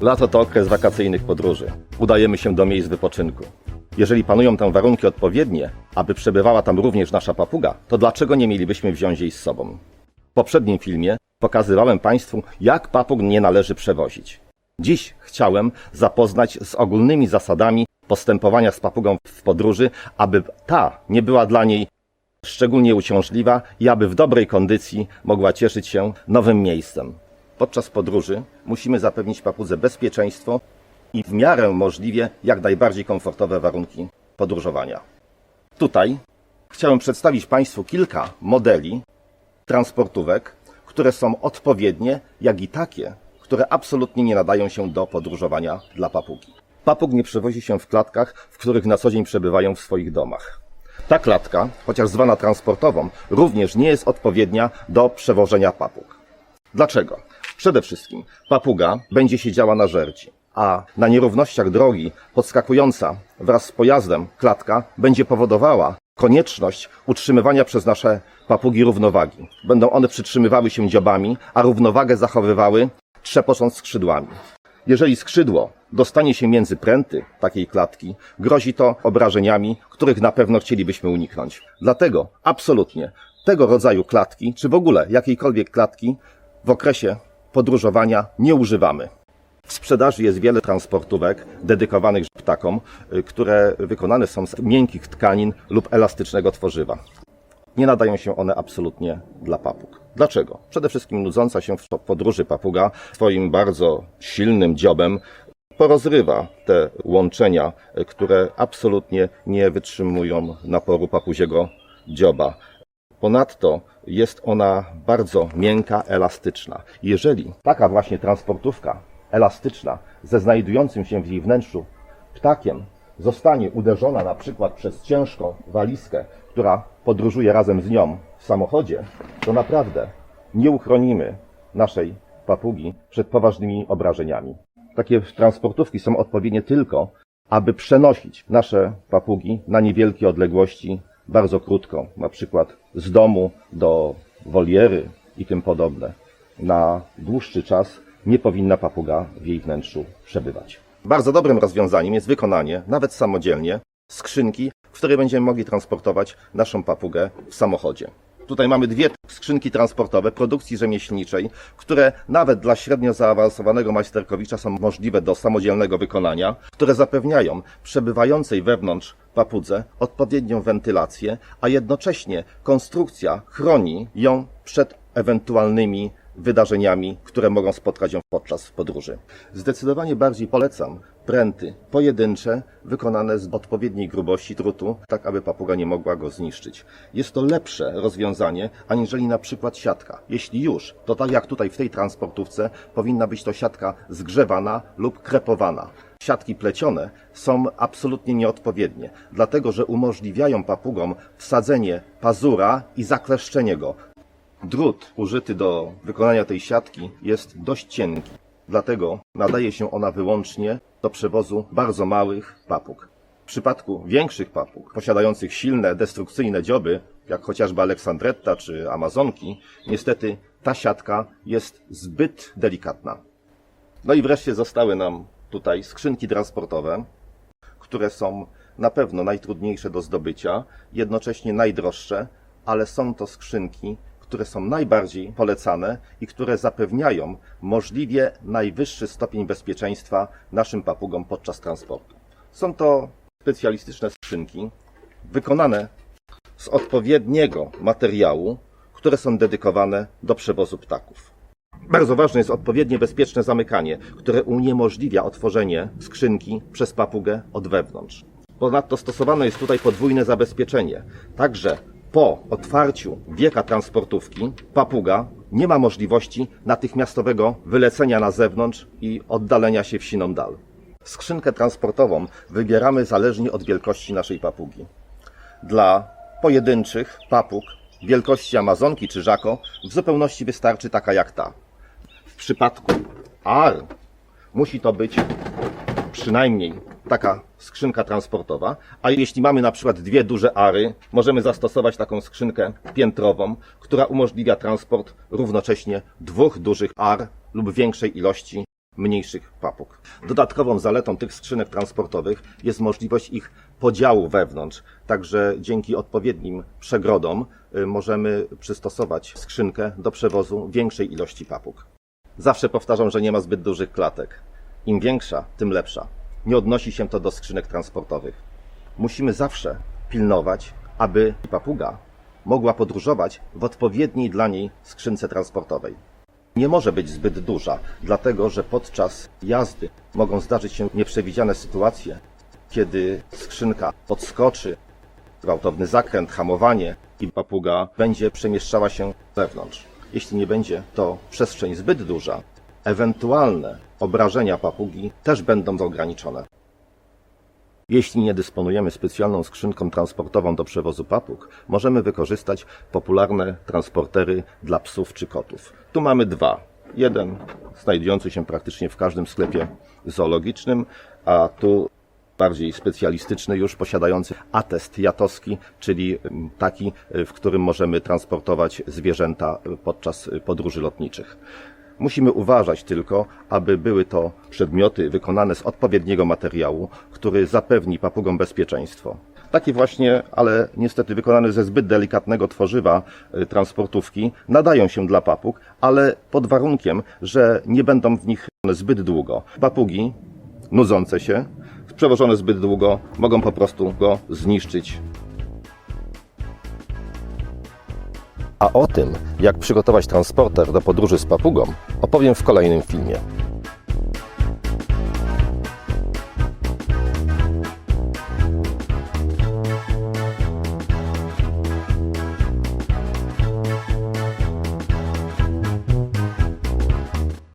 Lato to okres wakacyjnych podróży. Udajemy się do miejsc wypoczynku. Jeżeli panują tam warunki odpowiednie, aby przebywała tam również nasza papuga, to dlaczego nie mielibyśmy wziąć jej z sobą? W poprzednim filmie pokazywałem Państwu, jak papug nie należy przewozić. Dziś chciałem zapoznać z ogólnymi zasadami postępowania z papugą w podróży, aby ta nie była dla niej szczególnie uciążliwa i aby w dobrej kondycji mogła cieszyć się nowym miejscem. Podczas podróży musimy zapewnić papudze bezpieczeństwo i w miarę możliwie jak najbardziej komfortowe warunki podróżowania. Tutaj chciałem przedstawić Państwu kilka modeli transportówek, które są odpowiednie, jak i takie, które absolutnie nie nadają się do podróżowania dla papugi. Papug nie przewozi się w klatkach, w których na co dzień przebywają w swoich domach. Ta klatka, chociaż zwana transportową, również nie jest odpowiednia do przewożenia papug. Dlaczego? Przede wszystkim papuga będzie siedziała na żerci, a na nierównościach drogi podskakująca wraz z pojazdem klatka będzie powodowała konieczność utrzymywania przez nasze papugi równowagi. Będą one przytrzymywały się dziobami, a równowagę zachowywały trzepocząc skrzydłami. Jeżeli skrzydło dostanie się między pręty takiej klatki, grozi to obrażeniami, których na pewno chcielibyśmy uniknąć. Dlatego absolutnie tego rodzaju klatki, czy w ogóle jakiejkolwiek klatki w okresie podróżowania nie używamy. W sprzedaży jest wiele transportówek dedykowanych ptakom, y, które wykonane są z miękkich tkanin lub elastycznego tworzywa. Nie nadają się one absolutnie dla papug. Dlaczego? Przede wszystkim nudząca się w podróży papuga swoim bardzo silnym dziobem porozrywa te łączenia, y, które absolutnie nie wytrzymują naporu papuziego dzioba. Ponadto jest ona bardzo miękka, elastyczna. Jeżeli taka właśnie transportówka elastyczna ze znajdującym się w jej wnętrzu ptakiem zostanie uderzona na przykład przez ciężką walizkę, która podróżuje razem z nią w samochodzie, to naprawdę nie uchronimy naszej papugi przed poważnymi obrażeniami. Takie transportówki są odpowiednie tylko, aby przenosić nasze papugi na niewielkie odległości bardzo krótko, na przykład z domu do woliery i tym podobne. Na dłuższy czas nie powinna papuga w jej wnętrzu przebywać. Bardzo dobrym rozwiązaniem jest wykonanie, nawet samodzielnie, skrzynki, w której będziemy mogli transportować naszą papugę w samochodzie. Tutaj mamy dwie skrzynki transportowe produkcji rzemieślniczej, które nawet dla średnio zaawansowanego majsterkowicza są możliwe do samodzielnego wykonania, które zapewniają przebywającej wewnątrz papudze odpowiednią wentylację, a jednocześnie konstrukcja chroni ją przed ewentualnymi wydarzeniami, które mogą spotkać ją podczas podróży. Zdecydowanie bardziej polecam pręty pojedyncze, wykonane z odpowiedniej grubości drutu, tak aby papuga nie mogła go zniszczyć. Jest to lepsze rozwiązanie, aniżeli na przykład siatka. Jeśli już, to tak jak tutaj w tej transportówce, powinna być to siatka zgrzewana lub krepowana. Siatki plecione są absolutnie nieodpowiednie, dlatego że umożliwiają papugom wsadzenie pazura i zakleszczenie go. Drut użyty do wykonania tej siatki jest dość cienki, dlatego nadaje się ona wyłącznie do przewozu bardzo małych papug. W przypadku większych papug, posiadających silne, destrukcyjne dzioby, jak chociażby Aleksandretta czy Amazonki, niestety ta siatka jest zbyt delikatna. No i wreszcie zostały nam tutaj skrzynki transportowe, które są na pewno najtrudniejsze do zdobycia, jednocześnie najdroższe, ale są to skrzynki, które są najbardziej polecane i które zapewniają możliwie najwyższy stopień bezpieczeństwa naszym papugom podczas transportu. Są to specjalistyczne skrzynki wykonane z odpowiedniego materiału, które są dedykowane do przewozu ptaków. Bardzo ważne jest odpowiednie bezpieczne zamykanie, które uniemożliwia otworzenie skrzynki przez papugę od wewnątrz. Ponadto stosowane jest tutaj podwójne zabezpieczenie. Także po otwarciu wieka transportówki papuga nie ma możliwości natychmiastowego wylecenia na zewnątrz i oddalenia się w siną dal. Skrzynkę transportową wybieramy zależnie od wielkości naszej papugi. Dla pojedynczych papug wielkości Amazonki czy Żako w zupełności wystarczy taka jak ta. W przypadku AR musi to być przynajmniej taka skrzynka transportowa, a jeśli mamy na przykład dwie duże ary, możemy zastosować taką skrzynkę piętrową, która umożliwia transport równocześnie dwóch dużych ar lub większej ilości mniejszych papug. Dodatkową zaletą tych skrzynek transportowych jest możliwość ich podziału wewnątrz, także dzięki odpowiednim przegrodom y, możemy przystosować skrzynkę do przewozu większej ilości papug. Zawsze powtarzam, że nie ma zbyt dużych klatek. Im większa, tym lepsza. Nie odnosi się to do skrzynek transportowych. Musimy zawsze pilnować, aby papuga mogła podróżować w odpowiedniej dla niej skrzynce transportowej. Nie może być zbyt duża, dlatego że podczas jazdy mogą zdarzyć się nieprzewidziane sytuacje, kiedy skrzynka podskoczy, gwałtowny zakręt, hamowanie i papuga będzie przemieszczała się wewnątrz. Jeśli nie będzie to przestrzeń zbyt duża, ewentualne obrażenia papugi też będą ograniczone. Jeśli nie dysponujemy specjalną skrzynką transportową do przewozu papug, możemy wykorzystać popularne transportery dla psów czy kotów. Tu mamy dwa. Jeden znajdujący się praktycznie w każdym sklepie zoologicznym, a tu bardziej specjalistyczny już posiadający atest jatowski, czyli taki, w którym możemy transportować zwierzęta podczas podróży lotniczych. Musimy uważać tylko, aby były to przedmioty wykonane z odpowiedniego materiału, który zapewni papugom bezpieczeństwo. Takie właśnie, ale niestety wykonane ze zbyt delikatnego tworzywa y, transportówki nadają się dla papug, ale pod warunkiem, że nie będą w nich zbyt długo. Papugi nudzące się, przewożone zbyt długo, mogą po prostu go zniszczyć A o tym, jak przygotować transporter do podróży z papugą, opowiem w kolejnym filmie.